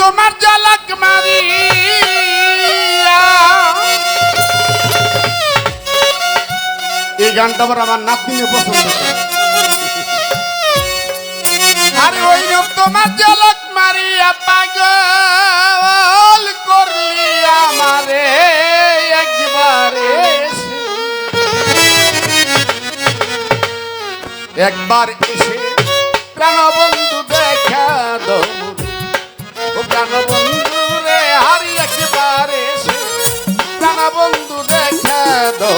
তোমার ঝলক মারিয়া। এই গানটা আবার আমার নাতনিও পছন্দ। আরে ওই রূপ তোমার ঝলক মারিয়া পাগল করলি আমারে একবারে একবার এসে প্রাণবন্ধু দেখা দো। ও প্রাণবন্ধু রে হারি একবার এসে প্রাণবন্ধু দেখা দো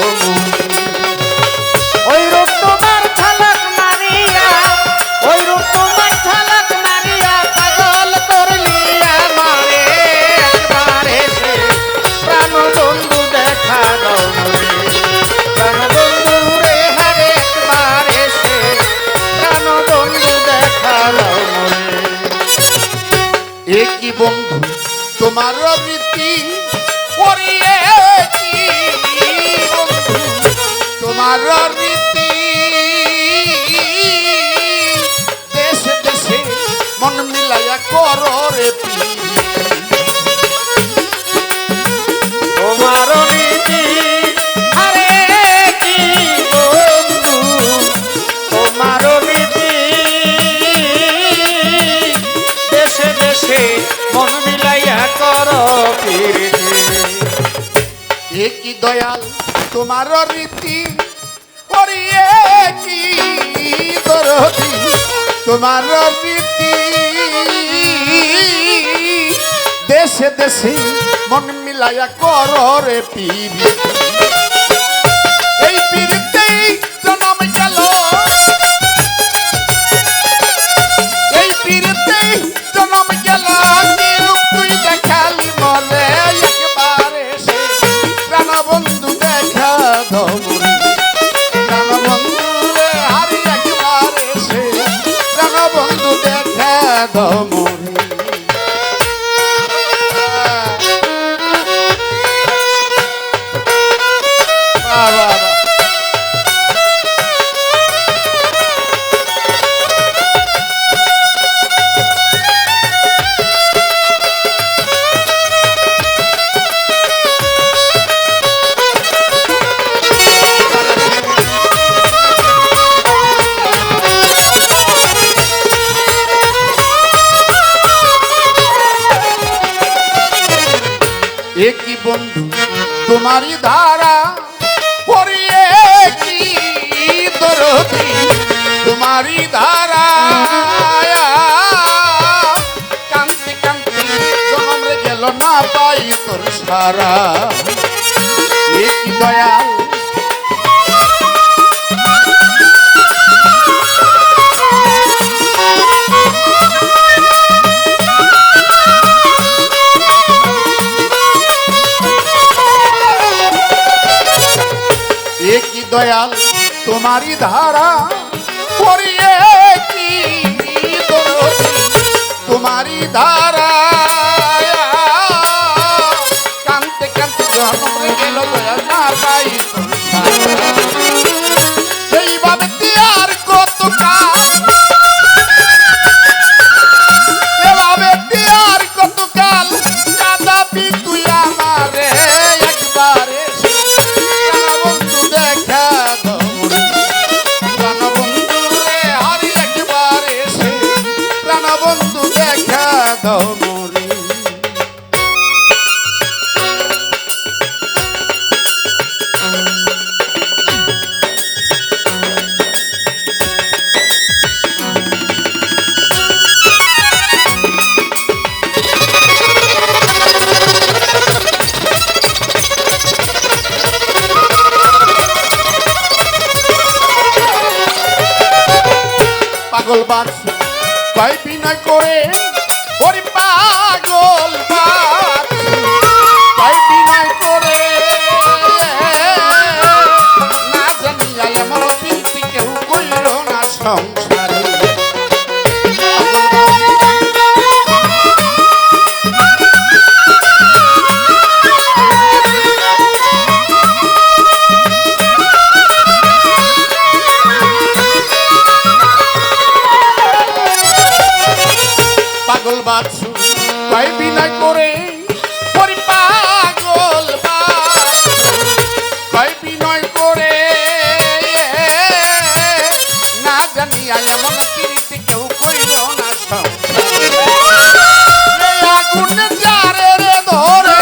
তোমার রীতি। দেশে দেশে মন মিলাইয়া করো রে প্রীতি। তোমার নীতি আরে কি বন্ধু। তোমার নীতি দেশে দেশে মন মিলাইয়া কর একই দয়াল তোমার রীতি। করিয়ে কি করবি? তোমার রীতি দেশে দেশে মন মিলাইয়া কর রে পিবি। এই পিড়িতেই দেখা তোমারই ধারা পড়িয়ে কি দরদি? তোমারই ধারা, কান্তি কান্তি জনমরে গেল না পাই তোর সারা। দয়াল দয়াল, তোমারই ধারা পড়িয়ে কি তোমারি তোমারই ধারা, কান্তে কান্তে জন্মে গেল দয়াল না পাই দেখা দৌড়ি পাগল বাস কয় বিনয় করে। ওরে পাগল বাস আর এমন পিড়িতে কেউ ধরে।